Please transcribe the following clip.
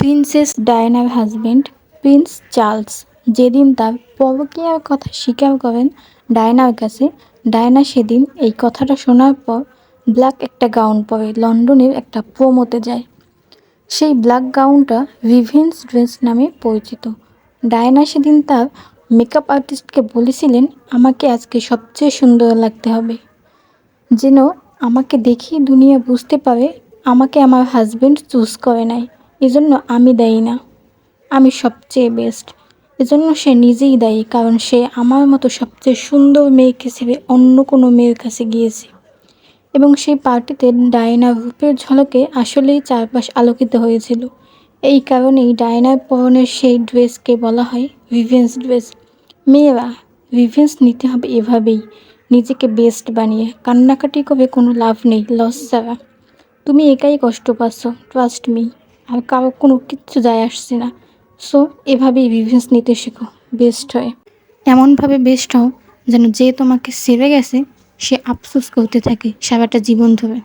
Princess ডায়নার husband, prince Charles. যেদিন তার পরকীয়ার কথা স্বীকার করেন ডায়নার কাছে, ডায়না সেদিন এই কথাটা শোনার পর ব্ল্যাক একটা গাউন পরে লন্ডনের একটা প্রোমোতে যায়। সেই ব্ল্যাক গাউনটা রিভেন্স ড্রেস নামে পরিচিত। ডায়না সেদিন তার মেকআপ আর্টিস্টকে বলেছিলেন, আমাকে আজকে সবচেয়ে সুন্দর লাগতে হবে। যেন আমাকে দেখি দুনিয়া বুঝতে পারে, আমাকে আমার হাজবেন্ড চুজ করে নাই। এজন্য আমি দায়ী না। আমি সবচেয়ে বেস্ট এজন্য সে নিজেই দায়ী, কারণ সে আমার মতো সবচেয়ে সুন্দর মেয়েকে ছেড়ে অন্য কোনো মেয়ের কাছে গিয়েছে। এবং সেই পার্টিতে ডায়না রূপের ঝলকে আসলেই চারপাশ আলোকিত হয়েছিল। এই কারণেই ডায়নার পরনের সেই ড্রেসকে বলা হয় রিভেন্স ড্রেস মেয়েরা রিভেন্স নিতে হবে এভাবেই। নিজেকে বেস্ট বানিয়ে কান্নাকাটি করে কোনো লাভ নেই লস ছাড়া। তুমি একাই কষ্ট পাচ্ছ ট্রাস্ট মি আর কারও কোনো কিচ্ছু যায় আসছে না। সো এভাবেই রিভেন্স নিতে শেখো বেস্ট হয়। এমনভাবে বেস্ট হও যেন যে তোমাকে সেরে গেছে, সে আফসোস করতে থাকে সারাটা জীবন ধরে।